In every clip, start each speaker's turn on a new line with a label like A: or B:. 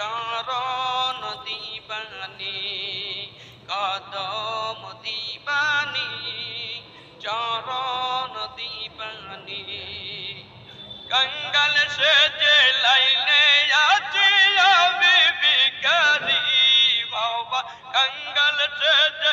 A: চরণ দিবানি, কদম দিবানি, চরণ দিবানি। কঙ্গল সে যে লাইনে আছি আমি বিকারি বাবা, কঙ্গল সে যে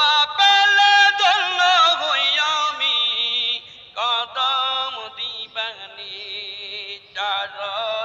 A: চরণ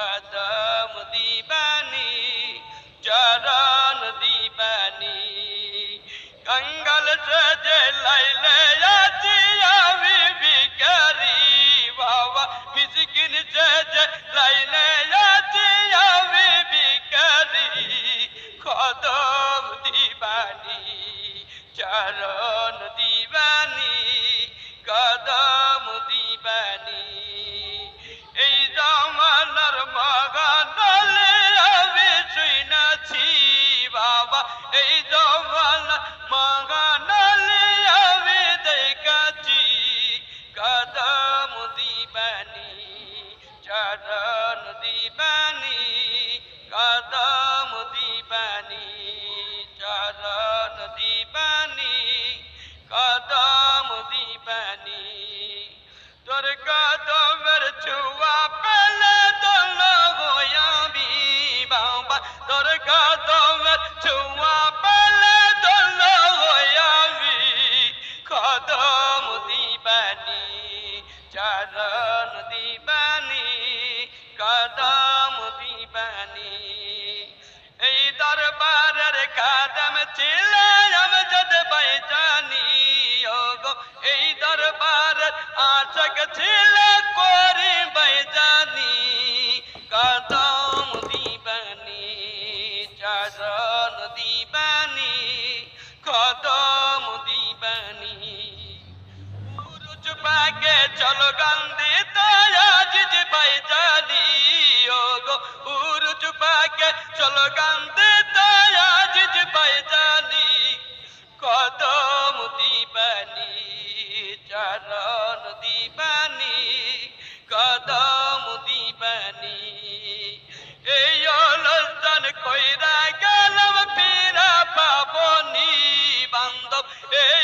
A: কদম দিবানি, চরণ দিবানি। কঙ্গল সজে লাইলে আছি আমি ভিখারি বাবা। মিসকিন সজে লাইলে আছি আমি ভিখারি। কদম এই জামানার মাগানালে আমি দেখাছি কদম দিবানি চরণ দিবানি কদম দিবানি চরণ এই দরবারের আশক ছিল করি জানি কদম দিবানি, চরণ দিবানি, কদম দিবানি। উরুজ পাকে চলো গান্ধী তায়াজিজ ভাই জানি ও গো উরুজ পাকে চলো গান্ধী কদম দিবানি। এই অলসন কইরা গেলাম ফেরা পাবনি বান্ধব। এই